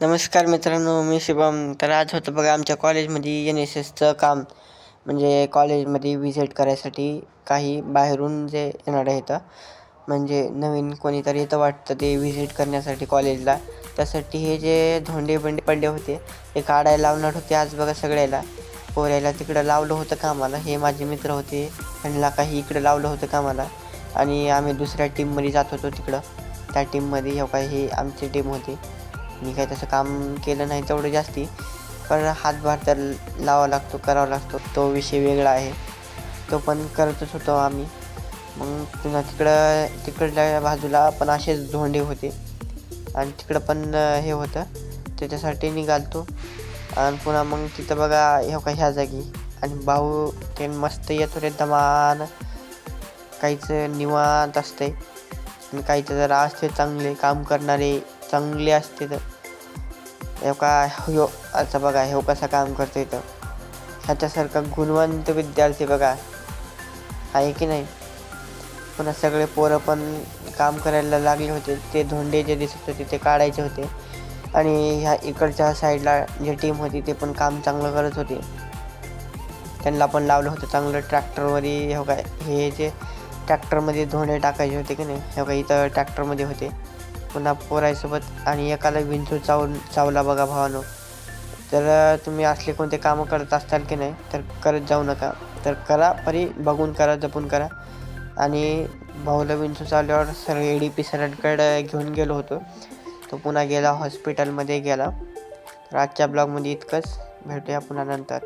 नमस्कार मित्रांनो मी शुभम. तर आज होतं बघा आमच्या कॉलेजमध्ये एन एस एसचं काम. म्हणजे कॉलेजमध्ये व्हिजिट करायसाठी काही बाहेरून जे येणार आहेत म्हणजे नवीन कोणीतरी येतं वाटतं ते व्हिजिट करण्यासाठी कॉलेजला. त्यासाठी हे जे धोंडे बंडे पडले होते ते काढायला लावणार होते आज बघा सगळ्याला. पोऱ्याला तिकडं लावलं होतं कामाला. हे माझे मित्र होते त्यांना काही इकडं लावलं होतं कामाला. आणि आम्ही दुसऱ्या टीममध्ये जात होतो तिकडं. त्या टीममध्ये हे काही हे आमची टीम होती. मी काही तसं काम केलं नाही तेवढं जास्ती. पण हातभार तर लावा लागतो करावा लागतो. तो विषय वेगळा आहे. तो पण करतच होतो आम्ही. मग पुन्हा तिकडं तिकडल्या बाजूला पण असेच धोंडे होते. आणि तिकडं पण हे होतं. त्याच्यासाठी निघालतो. आणि पुन्हा मग तिथं बघा हे का ह्या जागी. आणि भाऊ ते मस्त येत होते दमान. काहीच निवांत असते आणि काहीचं जरा असते चांगले काम करणारे चांगले असते तर. का ह्यो आता बघा ह्यो कसा काम करतो इथं ह्याच्यासारखा गुणवंत विद्यार्थी बघा. आहे की नाही? पुन्हा सगळे पोरं पण काम करायला लागले होते. ते धोंडे जे दिसत होते ते काढायचे होते. आणि ह्या इकडच्या साईडला जी टीम होती ते पण काम चांगलं करत होते. त्यांना पण लावलं होतं चांगलं ट्रॅक्टरमध्ये हो काय हे जे ट्रॅक्टरमध्ये धोंडे टाकायचे होते की नाही हे काय इथं ट्रॅक्टरमध्ये होते. पुन्हा पोरायसोबत आणि एकाला विंचू चावून चावला बघा भावानो. तर तुम्ही असले कोणते कामं करत असताल की नाही तर करत जाऊ नका. तर करा परी बघून करा जपून करा. आणि भाऊला विंचू चावल्यावर सर ए डी पी सरांकडे घेऊन गेलो होतो. तो पुन्हा गेला हॉस्पिटलमध्ये गेला. तर आजच्या ब्लॉगमध्ये इतकंच. भेटूया पुन्हा नंतर.